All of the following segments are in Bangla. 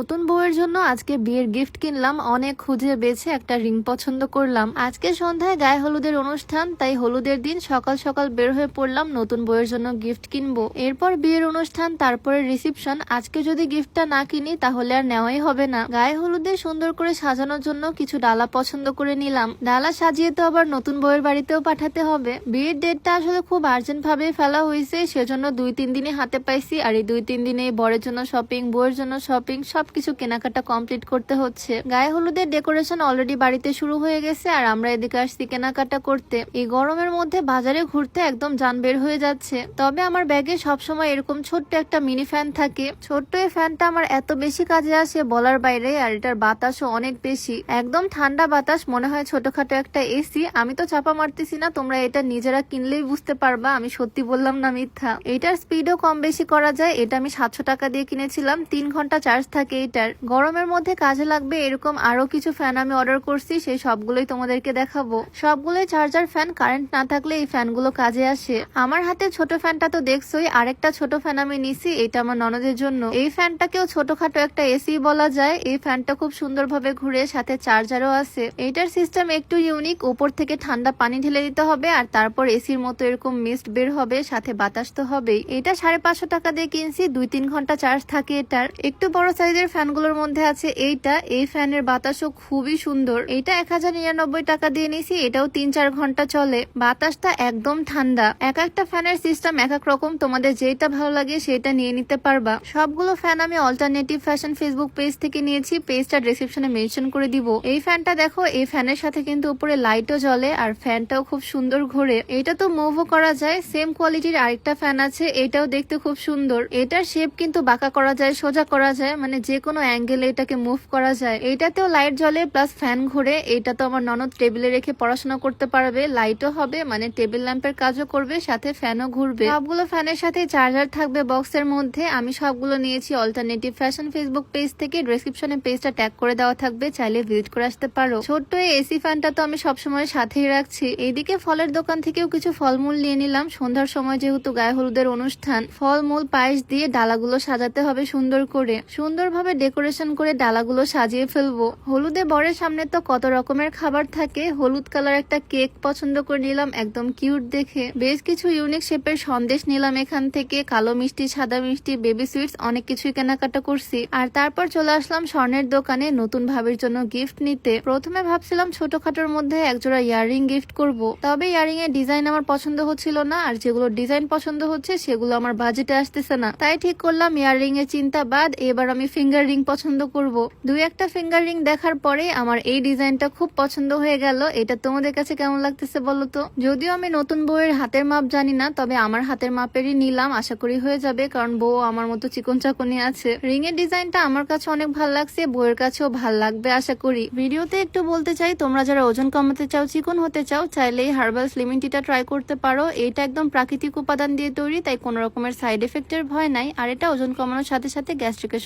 নতুন বউয়ের জন্য আজকে বিয়ের গিফট কিনলাম, অনেক খুঁজে বেছে একটা রিং পছন্দ করলাম। আজকে সন্ধ্যায় গায়ে হলুদের অনুষ্ঠান, তাই হলুদের দিন সকাল সকাল বের হয়ে পড়লাম নতুন বউয়ের জন্য গিফট কিনবো। এরপর বিয়ের অনুষ্ঠান, তারপরে রিসিপশন আজকে যদি গিফটটা না কিনি, তাহলে আর নেওয়াই হবে না। গায়ে হলুদে সুন্দর করে সাজানোর জন্য কিছু ডালা পছন্দ করে নিলাম। ডালা সাজিয়ে তো আবার নতুন বউয়ের বাড়িতেও পাঠাতে হবে। বিয়ের ডেটটা আসলে খুব আর্জেন্ট ভাবে ফেলা হয়েছে, সেজন্য দুই তিন দিনে হাতে পাইছি। আর এই দুই তিন দিনে বরের জন্য শপিং বউয়ের জন্য শপিং সবকিছু কেনাকাটা কমপ্লিট করতে হচ্ছে। গায়ে হলুদের ডেকোরেশন অলরেডি বাড়িতে শুরু হয়ে গেছে আর আমরা এদিকে আসছি কেনাকাটা করতে। এই গরমের মধ্যে বাজারে ঘুরতে একদম যান বের হয়ে যাচ্ছে। তবে আমার ব্যাগে সবসময় এরকম ছোট্ট একটা মিনি ফ্যান থাকে। ছোট্ট এই ফ্যানটা আমার এত বেশি কাজে আসে বলার বাইরে আর এটার বাতাসও অনেক বেশি। একদম ঠান্ডা বাতাস, মনে হয় ছোটখাটো একটা এসি। আমি তো চাপা মারতেছি না, তোমরা এটা নিজেরা কিনলেই বুঝতে পারবা, আমি সত্যি বললাম না মিথ্যা। এটার স্পিডও কম বেশি করা যায়, এটা আমি সাতশো টাকা দিয়ে কিনেছিলাম, তিন ঘণ্টা চার্জ থাকে এটার। গরমের মধ্যে কাজে লাগবে এরকম আরও কিছু ফ্যান আমি অর্ডার করছি, সেই সবগুলোই তোমাদেরকে দেখাবো। সবগুলোই চার্জার ফ্যান কারেন্ট না থাকলে এই ফ্যানগুলো কাজে আসে। আমার হাতে ছোট ফ্যানটা তো দেখছোই, আরেকটা ছোট ফ্যান আমি নিছি, এটা আমার ননদের জন্য। এই ফ্যানটাকেও ছোটখাটো একটা এসি বলা যায়, এই ফ্যানটা খুব সুন্দরভাবে ঘুরে সাথে চার্জারও আছে। এইটার সিস্টেম একটু ইউনিক উপর থেকে ঠান্ডা পানি ঢেলে দিতে হবে, আর তারপর এসির মতো এরকম মিস্ট বের হবে, সাথে বাতাস তো হবেই। এটা সাড়ে পাঁচশো টাকা দিয়ে কিনছি দুই তিন ঘণ্টা চার্জ থাকে এটার। একটু বড় সাইজের ফ্যানগুলোর মধ্যে আছে এইটা। এই ফ্যানের বাতাসও খুবই সুন্দর। এটা এক হাজার নিরানব্বই টাকা দিয়ে নিছি, এটাও তিন চার ঘণ্টা চলে। বাতাসটা একদম ঠান্ডা। এক একটা ফ্যানের সিস্টেম এক এক রকম, তোমাদের যেটা ভালো লাগে সেটা নিয়ে নিতে পারবা। সবগুলো ফ্যান আমি অল্টারনেটিভ ফ্যাশন ফেসবুক পেজ থেকে নিয়েছি পেজটা ডিসক্রিপশনে মেনশন করে দিব। এই ফ্যানটা দেখো, এই ফ্যানের সাথে কিন্তু উপরে লাইটও জ্বলে আর ফ্যানটাও খুব সুন্দর ঘোরে। এটা তো মুভও করা যায় সেম কোয়ালিটির আরেকটা ফ্যান আছে, এটাও দেখতে খুব সুন্দর। এটার শেপ কিন্তু বাঁকা করা যায়, সোজা করা যায় মানে যে কোনো অ্যাঙ্গেলে এটাকে মুভ করা যায়। এটাতেও লাইট জ্বলে প্লাস ফ্যান ঘুরে। এটা তো আমার ননদ টেবিলে রেখে পড়াশোনা করতে পারবে। লাইটও হবে মানে টেবিল ল্যাম্পের কাজও করবে, সাথে ফ্যানও ঘুরবে। সবগুলো ফ্যানের সাথে চার্জার থাকবে বক্সের মধ্যে। আমি সবগুলো নিয়েছি অল্টারনেটিভ ফ্যাশন ফেসবুক পেজ থেকে। ডিসক্রিপশনে পেজটা ট্যাগ করে দেওয়া থাকবে, চাইলে ভিজিট করে আসতে পারো। ছোট্ট এই এসি ফ্যানটা তো আমি সবসময় সাথেই রাখছি। এইদিকে ফলের দোকান থেকেও কিছু ফলমূল নিয়ে নিলাম। সন্ধ্যার সময় যেহেতু গায়ে হলুদের অনুষ্ঠান, ফলমূল পায়েস দিয়ে ডালাগুলো সাজাতে হবে সুন্দর করে। সুন্দরভাবে ডেকোরেশন করে ডালাগুলো সাজিয়ে ফেলব। হলুদে বরের সামনে তো কত রকমের খাবার থাকে। হলুদ কালার একটা কেক পছন্দ করে নিলাম, একদম কিউট দেখে। বেশ কিছু ইউনিক শেপের সন্দেশ নিলাম এখান থেকে। কালো মিষ্টি, সাদা মিষ্টি, বেবি সুইটস, অনেক কিছুই কেনাকাটা করছি। আর তারপর চলে আসলাম স্বর্ণের দোকানে নতুন ভাবের জন্য গিফট নিতে। প্রথমে ভাবছিলাম ছোটখাটোর মধ্যে একজোড়া ইয়াররিং গিফট করব। তবে ইয়াররিং এর ডিজাইন আমার পছন্দ হচ্ছিল না, আর যেগুলো ডিজাইন পছন্দ হচ্ছে সেগুলো আমার বাজেটে আসতেছে না। তাই ঠিক করলাম ইয়াররিং এর চিন্তা বাদ, এবার আমি ফিঙ্গার রিং পছন্দ করব। দুই একটা ফিঙ্গার রিং দেখার পরে আমার এই ডিজাইনটা খুব পছন্দ হয়ে গেল। এটা তোমাদের কাছে কেমন লাগতেছে বলো তো? যদিও আমি নতুন বউয়ের হাতের মাপ জানি না, তবে আমার হাতের মাপেরই নিলাম, আশা করি হয়ে যাবে, কারণ বউ আমার মতো চিকন চাকনি আছে। রিং এর ডিজাইনটা আমার কাছে অনেক ভালো লাগছে, বউয়ের কাছেও ভালো লাগবে, আশা করি। ভিডিওতে একটু বলতে চাই, তোমরা যারা ওজন কমাতে চাও, চিকন হতে চাও চাইলেই হার্বাল স্লিমিং ট্রাই করতে পারো। এটা একদম প্রাকৃতিক উপাদান দিয়ে তৈরি, তাই কোনো রকমের সাইড এফেক্টের ভয় নাই। আর এটা ওজন কমানোর সাথে সাথে গ্যাস্ট্রিকের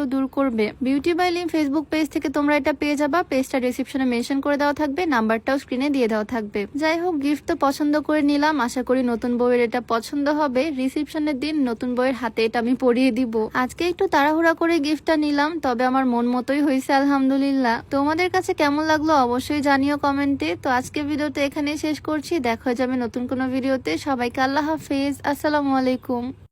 সমস্যাটাকেও দূর করবে। Beauty by Lim Facebook page থেকে তোমরা এটা পেয়ে যাবা। পেজটা ডিসক্রিপশনে মেনশন করে দেওয়া থাকবে নাম্বারটাও স্ক্রিনে দিয়ে দেওয়া থাকবে। যাই হোক গিফট তো পছন্দ করে নিলাম। আশা করি নতুন বইয়ের এটা পছন্দ হবে। রিসেপশনের দিন নতুন বইয়ের হাতে এটা আমি পরিয়ে দিব। আজকে একটু তাড়াহুড়া করে গিফটটা নিলাম, তবে আমার মন মতোই হয়েছে, আলহামদুলিল্লাহ। তোমাদের কাছে কেমন লাগল অবশ্যই জানিও কমেন্টে তো আজকে ভিডিওটা এখানেই শেষ করছি। দেখা যাবে নতুন কোনো ভিডিওতে সবাইকে আল্লাহ হাফেজ। আসসালামু আলাইকুম।